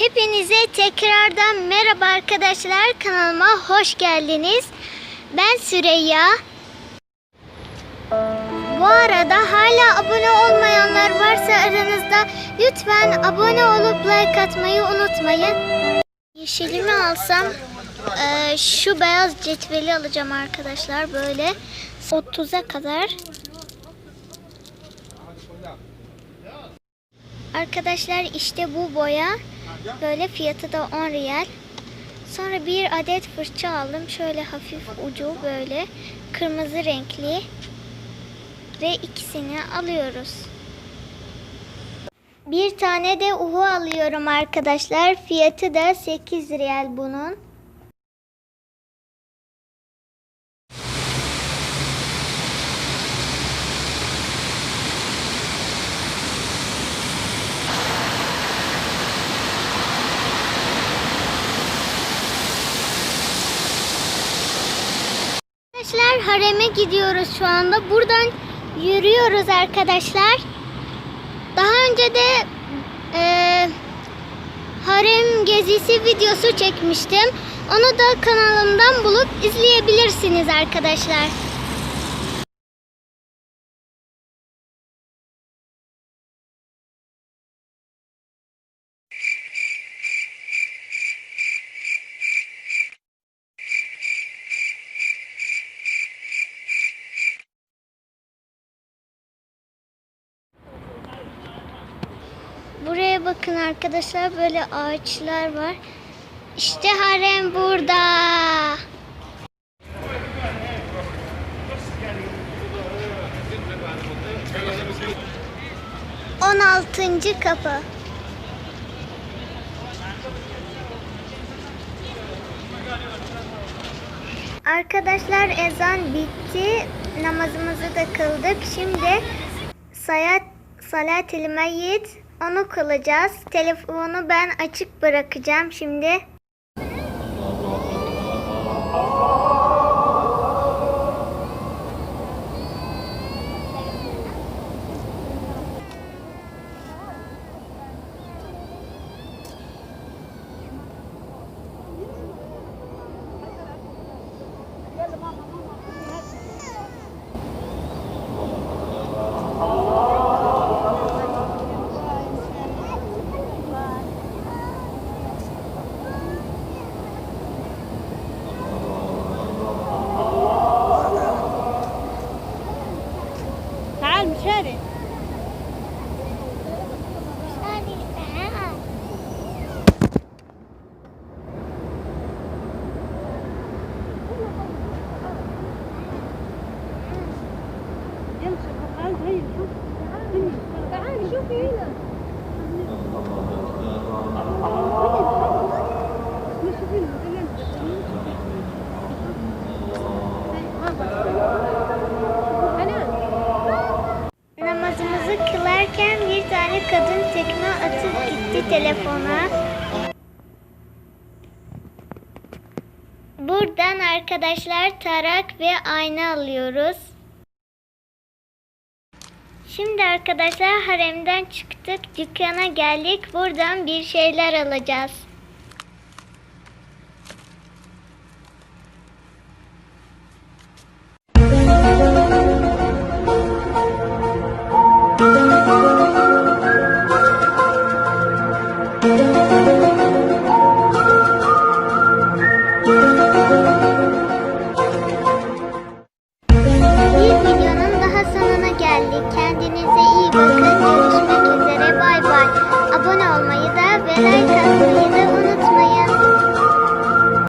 Hepinize tekrardan merhaba arkadaşlar. Kanalıma hoş geldiniz. Ben Süreyya. Bu arada hala abone olmayanlar varsa aranızda lütfen abone olup like atmayı unutmayın. Yeşilimi alsam eee, şu beyaz cetveli alacağım arkadaşlar böyle 30'a kadar. Arkadaşlar işte bu boya böyle fiyatı da 10 riyal. Sonra bir adet fırça aldım. Şöyle hafif ucu böyle kırmızı renkli. Ve ikisini alıyoruz. Bir tane de uhu alıyorum arkadaşlar. Fiyatı da 8 riyal bunun. Arkadaşlar hareme gidiyoruz şu anda. Buradan yürüyoruz arkadaşlar. Daha önce de e, harem gezisi videosu çekmiştim. Onu da kanalımdan bulup izleyebilirsiniz arkadaşlar. Bakın arkadaşlar böyle ağaçlar var. İşte harem burada. On altıncı kapı. Arkadaşlar ezan bitti. Namazımızı da kıldık. Şimdi sayat salat-ı meyyit onu kullanacağız. Telefonu ben açık bırakacağım şimdi. Allah Allah. يمشي تعال هي شوف تعالي شوفي هنا Namazımızı kılarken bir tane kadın tekme atıp gitti telefona. Buradan arkadaşlar tarak ve ayna alıyoruz. Şimdi arkadaşlar haremden çıktık. Dükkana geldik. Buradan bir şeyler alacağız. Ve like atmayı da